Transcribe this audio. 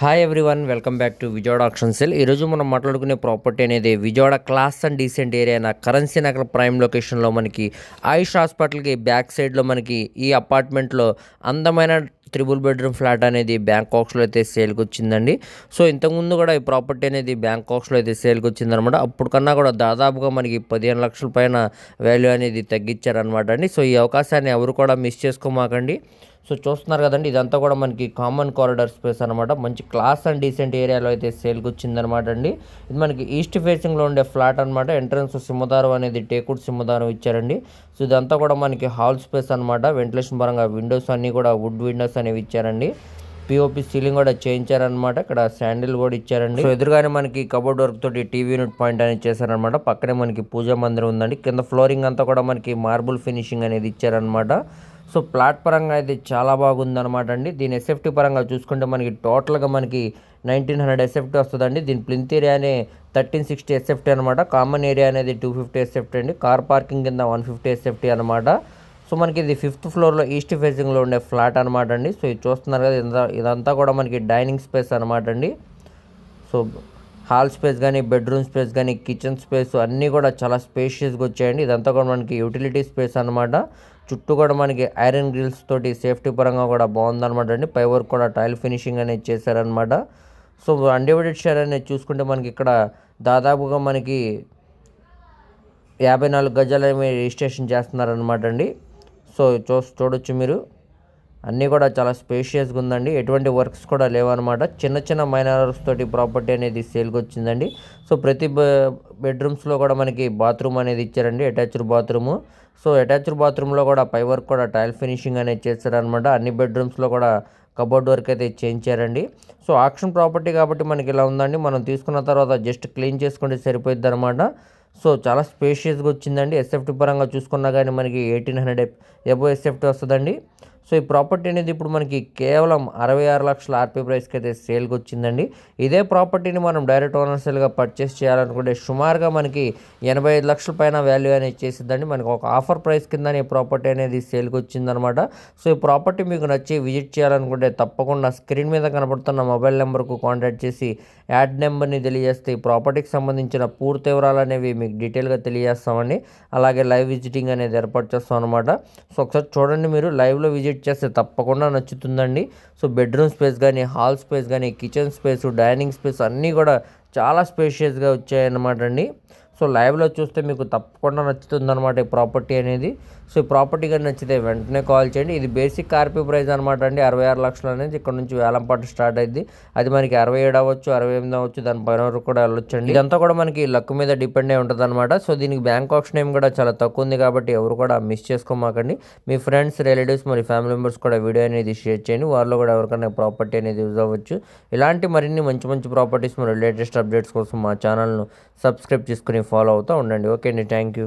Hi everyone welcome back to Vijayawada auction cell ఈరోజు మనం మాట్లాడుకునే ప్రాపర్టీ అనేది Vijayawada class and decent area అయిన కరెన్సీ నగర్ ప్రైమ్ లొకేషన్లో మనకి ఆయుష్ హాస్పిటల్కి బ్యాక్ సైడ్లో మనకి ఈ అపార్ట్మెంట్లో అందమైన త్రిబుల్ బెడ్రూమ్ ఫ్లాట్ అనేది బ్యాంకాక్స్లో అయితే సేల్కి వచ్చిందండి. సో ఇంతకుముందు కూడా ఈ ప్రాపర్టీ అనేది బ్యాంకాక్స్లో అయితే సేల్కి వచ్చిందనమాట అప్పుడు కన్నా కూడా దాదాపుగా మనకి పదిహేను లక్షల పైన వాల్యూ అనేది తగ్గించారనమాట అండి. సో ఈ అవకాశాన్ని ఎవరు కూడా మిస్ చేసుకోమాకండి. సో చూస్తున్నారు కదండి ఇదంతా కూడా మనకి కామన్ కారిడార్ స్పేస్ అనమాట మంచి క్లాస్ అండ్ డీసెంట్ ఏరియాలో అయితే సేల్కి వచ్చిందనమాట అండి. ఇది మనకి ఈస్ట్ ఫేసింగ్లో ఉండే ఫ్లాట్ అనమాట ఎంట్రన్స్ సింహదారం అనేది టేకుడ్ సింహదారం ఇచ్చారండి. సో ఇదంతా కూడా మనకి హాల్ స్పేస్ అనమాట వెంటిలేషన్ పరంగా విండోస్ అన్నీ కూడా వుడ్ విండోస్ అనేవి ఇచ్చారండి. పిఓపి సీలింగ్ కూడా చేయించారనమాట ఇక్కడ శాండిల్ కూడా ఇచ్చారండి. సో ఎదురుగానే మనకి కబోర్డ్ వర్క్ తోటి టీవీ యూనిట్ పాయింట్ అనేది చేశారనమాట పక్కనే మనకి పూజా మందిరం ఉందండి. కింద ఫ్లోరింగ్ అంతా కూడా మనకి మార్బుల్ ఫినిషింగ్ అనేది ఇచ్చారనమాట సో ప్లాట్ పరంగా అయితే చాలా బాగుందనమాట అండి. దీని ఎస్ఎఫ్టీ పరంగా చూసుకుంటే మనకి టోటల్గా మనకి నైన్టీన్ హండ్రెడ్ ఎస్ఎఫ్టీ వస్తుందండి. దీని ప్లింత్ ఏరియానే థర్టీన్ సిక్స్టీ ఎస్ఎఫ్టీ అనమాట కామన్ ఏరియా అనేది టూ ఫిఫ్టీ ఎస్ఎఫ్టీ అండి. కార్ పార్కింగ్ కింద వన్ ఫిఫ్టీ ఎస్ఎఫ్టీ అనమాట సో మనకి ఇది ఫిఫ్త్ ఫ్లోర్లో ఈస్ట్ ఫేసింగ్లో ఉండే ఫ్లాట్ అనమాట అండి. సో ఇది చూస్తున్నారు కదా ఇదంతా ఇదంతా కూడా మనకి డైనింగ్ స్పేస్ అనమాట అండి. సో హాల్ స్పేస్ కానీ బెడ్రూమ్ స్పేస్ కానీ కిచెన్ స్పేస్ అన్నీ కూడా చాలా స్పేషియస్గా వచ్చాయండి. ఇదంతా కూడా మనకి యూటిలిటీ స్పేస్ అనమాట చుట్టూ కూడా మనకి ఐరన్ గ్రిల్స్ తోటి సేఫ్టీ పరంగా కూడా బాగుందన్నమాట అండి. పై వరకు కూడా టైల్ ఫినిషింగ్ అనేది చేశారనమాట సో అన్డివైడెడ్ షేర్ అనేది చూసుకుంటే మనకి ఇక్కడ దాదాపుగా మనకి యాభై నాలుగు గజాలు రిజిస్ట్రేషన్ చేస్తున్నారనమాట అండి. సో చూ చూడొచ్చు మీరు. అన్నీ కూడా చాలా స్పేషియస్గా ఉందండి. ఎటువంటి వర్క్స్ కూడా లేవన్నమాట. చిన్న చిన్న మైనర్స్ తోటి ప్రాపర్టీ అనేది సేల్కి వచ్చిందండి. సో ప్రతి బెడ్రూమ్స్లో కూడా మనకి బాత్రూమ్ అనేది ఇచ్చారండి అటాచ్డ్ బాత్రూము సో అటాచ్డ్ బాత్రూంలో కూడా పై వర్క్ కూడా టైల్ ఫినిషింగ్ అనేది చేస్తారనమాట అన్ని బెడ్రూమ్స్లో కూడా కబోర్డ్ వర్క్ అయితే చేయించారండి. సో ఆక్షన్ ప్రాపర్టీ కాబట్టి మనకి ఇలా ఉందండి. మనం తీసుకున్న తర్వాత జస్ట్ క్లీన్ చేసుకుంటే సరిపోద్ది అనమాట సో చాలా స్పేషియస్గా వచ్చిందండి. ఎస్ఎఫ్టీ పరంగా చూసుకున్నా కానీ మనకి ఎయిటీన్ హండ్రెడ్ ఎబో ఎస్ఎఫ్టీ వస్తుందండి. సో ఈ ప్రాపర్టీ అనేది ఇప్పుడు మనకి కేవలం అరవై ఆరు లక్షల ఆర్పీ ప్రైస్కి అయితే సేల్కి వచ్చిందండి ఇదే ప్రాపర్టీని మనం డైరెక్ట్ ఓనర్సెల్గా పర్చేస్ చేయాలనుకుంటే సుమారుగా మనకి ఎనభై ఐదు లక్షల పైన వాల్యూ అనేది చేసిద్దండి. మనకి ఒక ఆఫర్ ప్రైస్ కింద ఈ ప్రాపర్టీ అనేది సేల్కి వచ్చిందనమాట సో ఈ ప్రాపర్టీ మీకు నచ్చి విజిట్ చేయాలనుకుంటే తప్పకుండా స్క్రీన్ మీద కనబడుతున్న మొబైల్ నెంబర్కు కాంటాక్ట్ చేసి యాడ్ నెంబర్ని తెలియజేస్తే ఈ ప్రాపర్టీకి సంబంధించిన పూర్తి వివరాలు అనేవి మీకు డీటెయిల్గా తెలియజేస్తామండి. అలాగే లైవ్ విజిటింగ్ అనేది ఏర్పాటు చేస్తాం అనమాట సో ఒకసారి చూడండి మీరు లైవ్లో విజిట్ చేస్తే తప్పకుండా నచ్చుతుందండి. సో బెడ్రూమ్ స్పేస్ కానీ హాల్ స్పేస్ కానీ కిచెన్ స్పేస్ డైనింగ్ స్పేస్ అన్నీ కూడా చాలా స్పేషియస్గా వచ్చాయన్నమాట అండి. సో లైవ్లో చూస్తే మీకు తప్పకుండా నచ్చుతుంది అనమాట ఈ ప్రాపర్టీ అనేది. సో ఈ ప్రాపర్టీ కానీ నచ్చితే వెంటనే కాల్ చేయండి. ఇది బేసిక్ ఆర్పీ ప్రైస్ అనమాట అండి. అరవై ఆరు లక్షలు అనేది ఇక్కడ నుంచి వేలంపాటు స్టార్ట్ అయింది అది మనకి అరవై ఏడు అవ్వచ్చు అరవై ఎనిమిది అవ్వచ్చు దాని పైన వరకు కూడా వెళ్ళొచ్చండి. ఇదంతా కూడా మనకి లక్ మీద డిపెండ్ అయి ఉంటుంది అనమాట సో దీనికి బ్యాంక్ ఆప్షన్ ఏం కూడా చాలా తక్కువ ఉంది కాబట్టి ఎవరు కూడా మిస్ చేసుకోమాకండి. మీ ఫ్రెండ్స్ రిలేటివ్స్ మరి ఫ్యామిలీ మెంబర్స్ కూడా వీడియో అనేది షేర్ చేయండి. వారిలో కూడా ఎవరికైనా ప్రాపర్టీ అనేది యూజ్ అవ్వచ్చు. ఇలాంటి మరిన్ని మంచి మంచి ప్రాపర్టీస్ మరి లేటెస్ట్ అప్డేట్స్ కోసం మా ఛానల్ను సబ్స్క్రైబ్ చేసుకుని ఫాలో అవుతూ ఉండండి. ఓకే అండి. Thank you